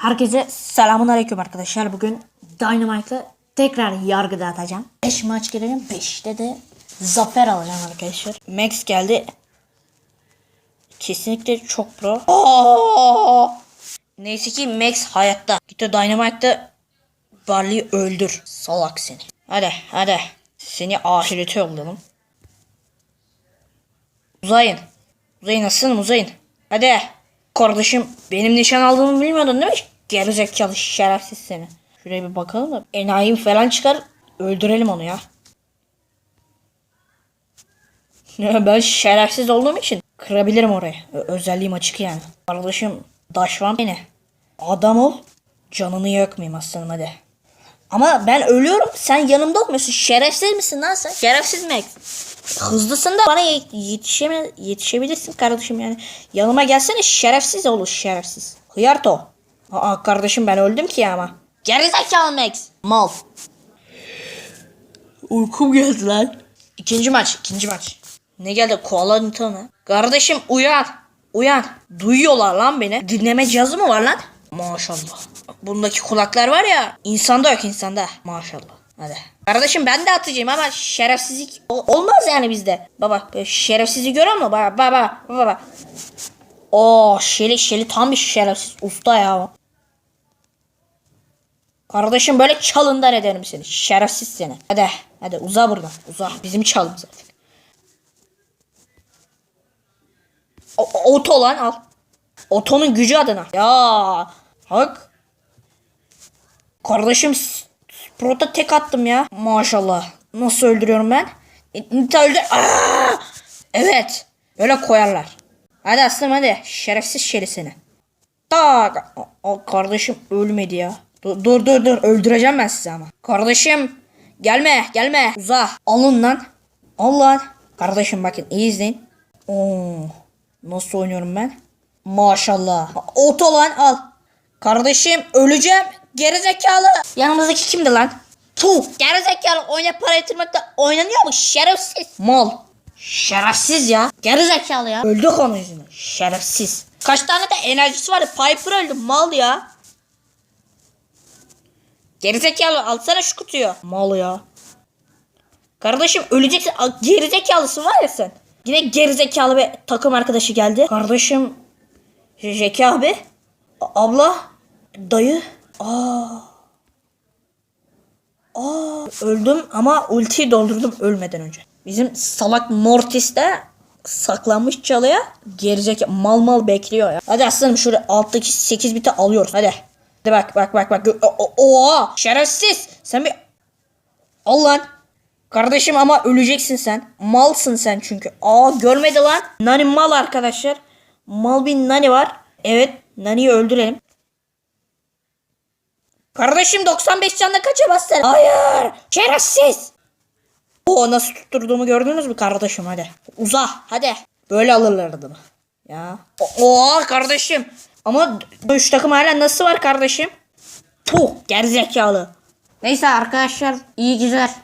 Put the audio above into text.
Herkese selamun aleyküm arkadaşlar. Bugün Dynamite'la tekrar yargı dağıtacağım. 5 maç girelim. 5'te de zafer alacağım arkadaşlar. Max geldi. Kesinlikle çok pro. Neyse ki Max hayatta. Git o Dynamite'da Barley'i öldür. Salak seni. Hadi hadi. Seni ahirete yollayalım. Uzayın. Uzayın aslanım uzayın. Hadi. Kardeşim benim nişan aldığımı bilmiyordun değil mi? Gerizekalı şerefsiz seni. Şuraya bir bakalım da. Enayim falan çıkar. Öldürelim onu ya. Ben şerefsiz olduğum için kırabilirim orayı. Özelliğim açık yani. Kardeşim daşvan beni. Adam ol. Canını yakmayayım aslanım hadi. Ama ben ölüyorum. Sen yanımda olmuyorsun. Şerefsiz misin lan sen? Şerefsiz mi? Hızlısın da bana ye- yetişeme yetişebilirsin kardeşim yani. Yanıma gelsene şerefsiz olur şerefsiz. Hıyarto. Aa kardeşim ben öldüm ki ama. Gerizekalı Max. Mal. Uykum geldi lan. İkinci maç, ikinci maç. Ne geldi? Koala mı? Kardeşim uyan. Uyan. Duyuyorlar lan beni. Dinleme cihazı mı var lan? Maşallah. Bundaki kulaklar var ya. insanda yok insanda. Maşallah. Hadi. Kardeşim ben de atacağım ama şerefsizlik olmaz yani bizde. Baba şerefsizliği görüyor musun? Baba baba baba. Oo Şeli Şeli tam bir şerefsiz usta ya. Kardeşim böyle çalından ederim seni. Şerefsiz seni. Hadi hadi uza buradan. Uza. Bizim çalım zaten. O- oto lan al. Otonun gücü adına. Ya hak. Kardeşim Sprot'a tek attım ya. Maşallah. Nasıl öldürüyorum ben? Nita öldür. Aa! Evet. Öyle koyarlar. Hadi aslanım hadi. Şerefsiz şeri seni. Tak. O kardeşim ölmedi ya. Dur dur dur dur. Öldüreceğim ben sizi ama. Kardeşim. Gelme gelme. Uza. Alın lan. Al lan. Kardeşim bakın iyi izleyin. Oo. Nasıl oynuyorum ben? Maşallah. Oto lan al. Kardeşim öleceğim. Gerizekalı. Yanımızdaki kimdi lan? Tuh. Gerizekalı oyna para yatırmakta oynanıyor mu? Şerefsiz. Mal. Şerefsiz ya. Gerizekalı ya. Öldük onun yüzünden. Şerefsiz. Kaç tane de enerjisi vardı. Piper öldü. Mal ya. Gerizekalı alsana şu kutuyu. Mal ya. Kardeşim öleceksin. Gerizekalısın var ya sen. Yine gerizekalı bir takım arkadaşı geldi. Kardeşim Jeki abi. Abla. Dayı. Aa. Aa. Öldüm ama ultiyi doldurdum ölmeden önce. Bizim salak Mortis de saklanmış çalıya gerizek mal mal bekliyor ya. Hadi aslanım şurada alttaki 8 biti alıyoruz hadi. Hadi bak bak bak bak. O- Oha şerefsiz. Sen bir Al lan. Kardeşim ama öleceksin sen. Malsın sen çünkü. Aa görmedi lan. Nani mal arkadaşlar. Mal bir Nani var. Evet Nani'yi öldürelim. Kardeşim 95 canla kaça bastın? Hayır. Şerefsiz. O nasıl tutturduğumu gördünüz mü kardeşim hadi. Uza hadi. Böyle alırlardı mı? Ya. Oha kardeşim. Ama üç takım hala nasıl var kardeşim? Puh gerizekalı. Neyse arkadaşlar iyi güzel.